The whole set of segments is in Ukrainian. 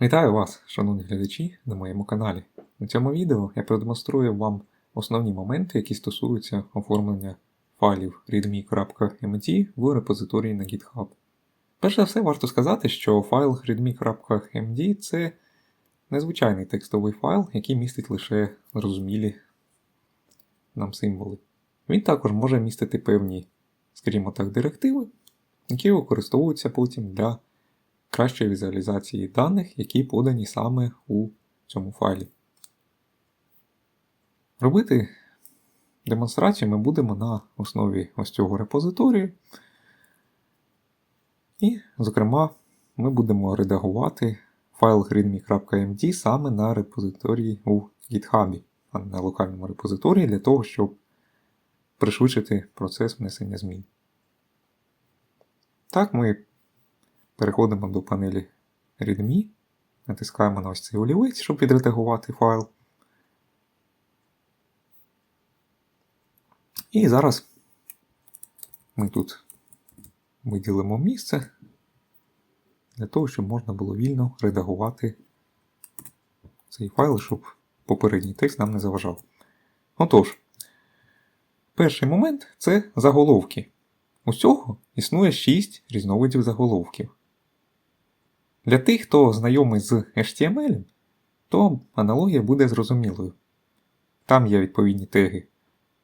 Вітаю вас, шановні глядачі, на моєму каналі. У цьому відео я продемонструю вам основні моменти, які стосуються оформлення файлів readme.md в репозиторії на GitHub. Перш за все, варто сказати, що файл readme.md це незвичайний текстовий файл, який містить лише зрозумілі нам символи. Він також може містити певні, скажімо так, директиви, які використовуються потім для кращої візуалізації даних, які подані саме у цьому файлі. Робити демонстрацію ми будемо на основі ось цього репозиторію. І, зокрема, ми будемо редагувати файл readme.md саме на репозиторії у GitHub, а не на локальному репозиторії, для того, щоб пришвидшити процес внесення змін. Так, ми Переходимо до панелі README, натискаємо на ось цей олівець, щоб відредагувати файл. І зараз ми тут виділимо місце для того, щоб можна було вільно редагувати цей файл, щоб попередній текст нам не заважав. Отож, перший момент це заголовки. Усього існує 6 різновидів заголовків. Для тих, хто знайомий з HTML, то аналогія буде зрозумілою. Там є відповідні теги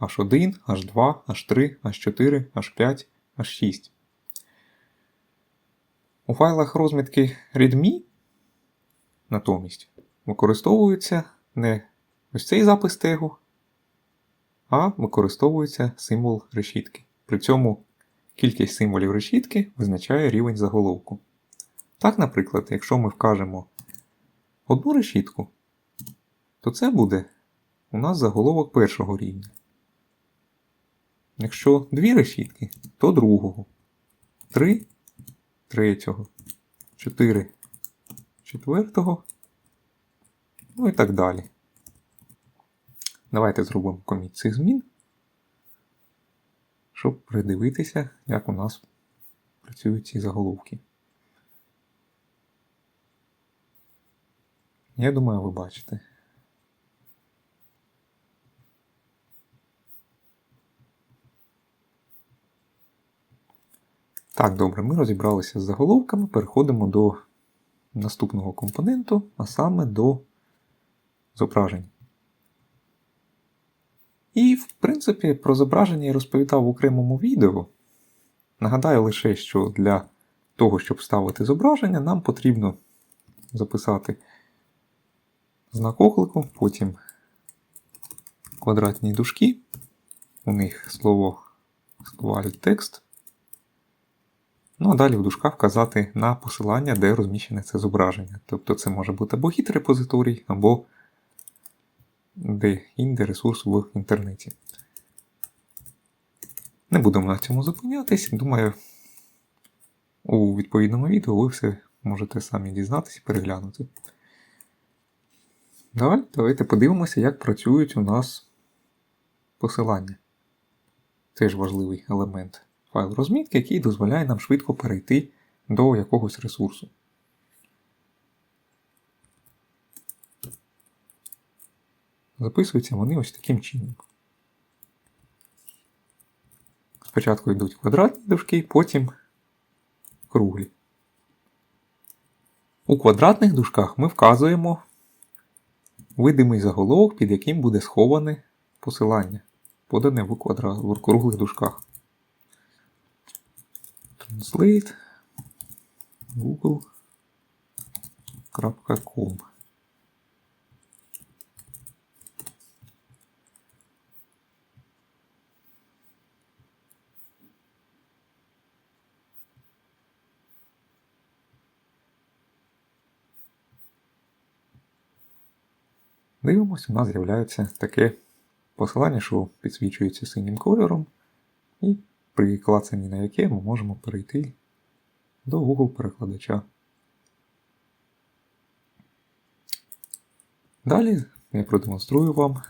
H1, H2, H3, H4, H5, H6. У файлах розмітки README натомість використовується не ось цей запис тегу, а використовується символ решітки. При цьому кількість символів решітки визначає рівень заголовку. Так, наприклад, якщо ми вкажемо одну решітку, то це буде у нас заголовок першого рівня. Якщо дві решітки, то другого. Три третього, чотири четвертого, ну і так далі. Давайте зробимо коміт цих змін, щоб придивитися, як у нас працюють ці заголовки. Я думаю, ви бачите. Так, добре, ми розібралися з заголовками, переходимо до наступного компоненту, а саме до зображень. І, в принципі, про зображення я розповідав в окремому відео. Нагадаю лише, що для того, щоб ставити зображення, нам потрібно записати знак оклику, потім квадратні дужки, у них слово слово текст. Ну, а далі в дужках вказати на посилання, де розміщене це зображення. Тобто це може бути або гід репозиторій, або де-інде ресурс в інтернеті. Не будемо на цьому зупинятись. Думаю, у відповідному відео ви все можете самі дізнатися і переглянути. Далі давайте подивимося, як працюють у нас посилання. Це ж важливий елемент файл розмітки, який дозволяє нам швидко перейти до якогось ресурсу. Записуються вони ось таким чином. Спочатку йдуть квадратні дужки, потім круглі. У квадратних дужках ми вказуємо видимий заголовок, під яким буде сховане посилання, подане в, квадра... в круглих дужках. Translate google.com Дивимось, у нас з'являється таке посилання, що підсвічується синім кольором, і при клацанні на яке ми можемо перейти до Google перекладача. Далі я продемонструю вам,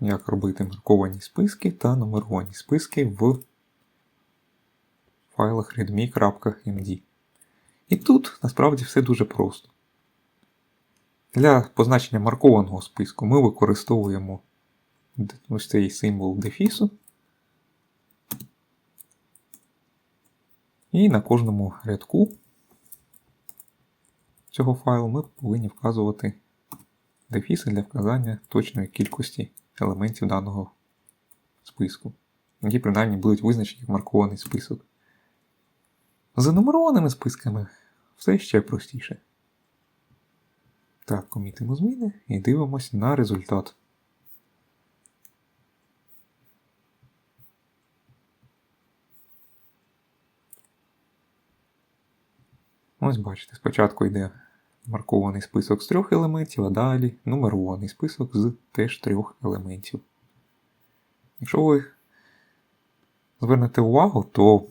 як робити марковані списки та нумеровані списки в файлах readme.md. І тут насправді все дуже просто. Для позначення маркованого списку ми використовуємо ось цей символ дефісу. І на кожному рядку цього файлу ми повинні вказувати дефіси для вказання точної кількості елементів даного списку, які принаймні будуть визначені як маркований список. З нумерованими списками все ще простіше. Так, комітимо зміни і дивимося на результат. Ось бачите, спочатку йде маркований список з трьох елементів, а далі нумерований список з теж трьох елементів. Якщо ви звернете увагу, то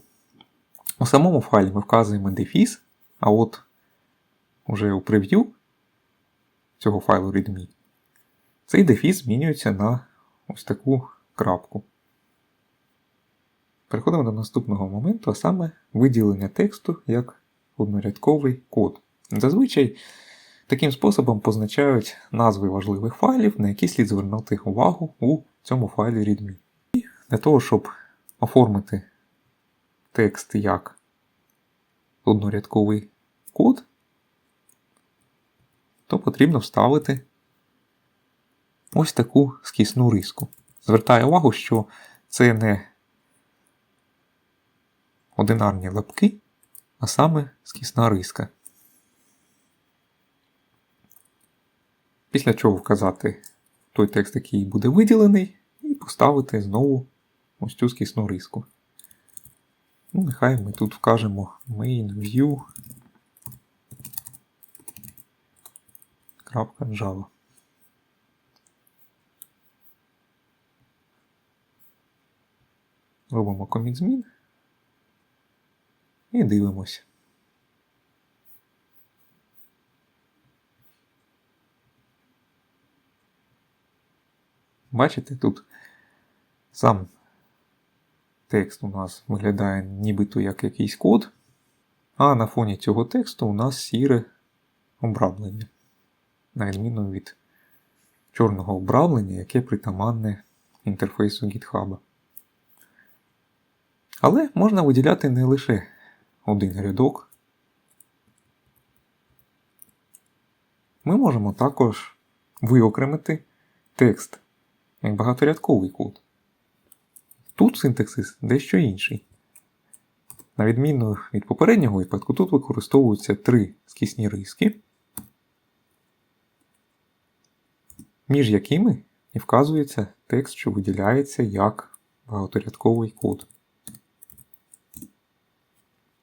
у самому файлі ми вказуємо дефіс, а от уже у прев'ю цього файлу readme цей дефіс змінюється на ось таку крапку. Переходимо до наступного моменту, а саме виділення тексту як однорядковий код. Зазвичай таким способом позначають назви важливих файлів, на які слід звернути увагу у цьому файлі readme. І для того, щоб оформити текст як однорядковий код, то потрібно вставити ось таку скісну риску. Звертаю увагу, що це не одинарні лапки, а саме скісна риска. Після чого вказати той текст, який буде виділений, і поставити знову ось цю скісну риску. Ну, нехай ми тут вкажемо main view .java. Робимо коміт змін і дивимося. Бачите, тут сам текст у нас виглядає нібито як якийсь код, а на фоні цього тексту у нас сіре обрамлення, на відміну від чорного обрамлення, яке притаманне інтерфейсу GitHub. Але можна виділяти не лише один рядок. Ми можемо також виокремити текст як багаторядковий код. Тут синтаксис дещо інший. На відміну від попереднього випадку, тут використовуються три скісні риски, між якими і вказується текст, що виділяється як багаторядковий код.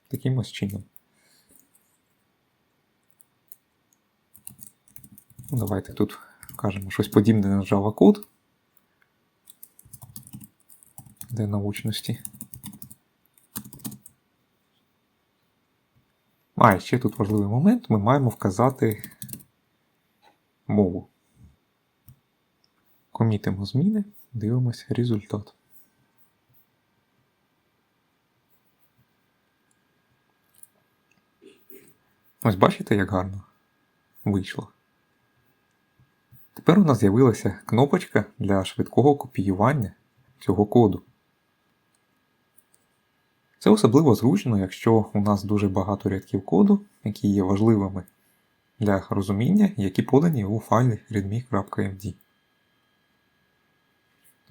Таким ось чином. Ну, Давайте тут вкажемо щось подібне на Java код для научності. А, і ще тут важливий момент, ми маємо вказати Комітимо зміни, дивимося результат. Ось бачите, як гарно вийшло. Тепер у нас з'явилася кнопочка для швидкого копіювання цього коду. Це особливо зручно, якщо у нас дуже багато рядків коду, які є важливими для розуміння, які подані у файлі readme.md.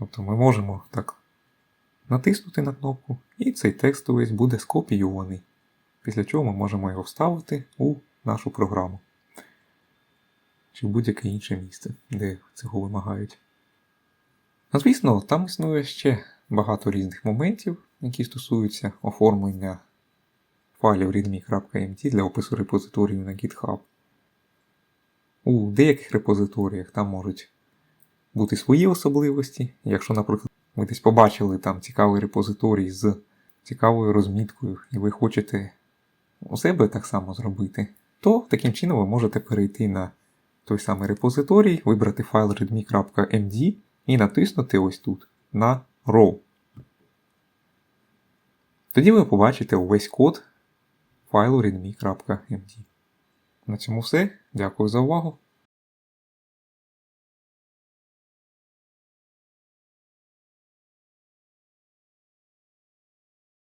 Тобто ми можемо так натиснути на кнопку, і цей текст увесь буде скопіюваний, після чого ми можемо його вставити у нашу програму чи в будь-яке інше місце, де цього вимагають. Ну, звісно, там існує ще багато різних моментів, які стосуються оформлення файлів readme.md для опису репозиторію на GitHub. У деяких репозиторіях там можуть бути свої особливості. Якщо, наприклад, ви десь побачили там цікавий репозиторій з цікавою розміткою, і ви хочете у себе так само зробити, то таким чином ви можете перейти на той самий репозиторій, вибрати файл readme.md і натиснути ось тут на Raw. Тоді ви побачите увесь код файлу readme.md. На цьому все. Дякую за увагу.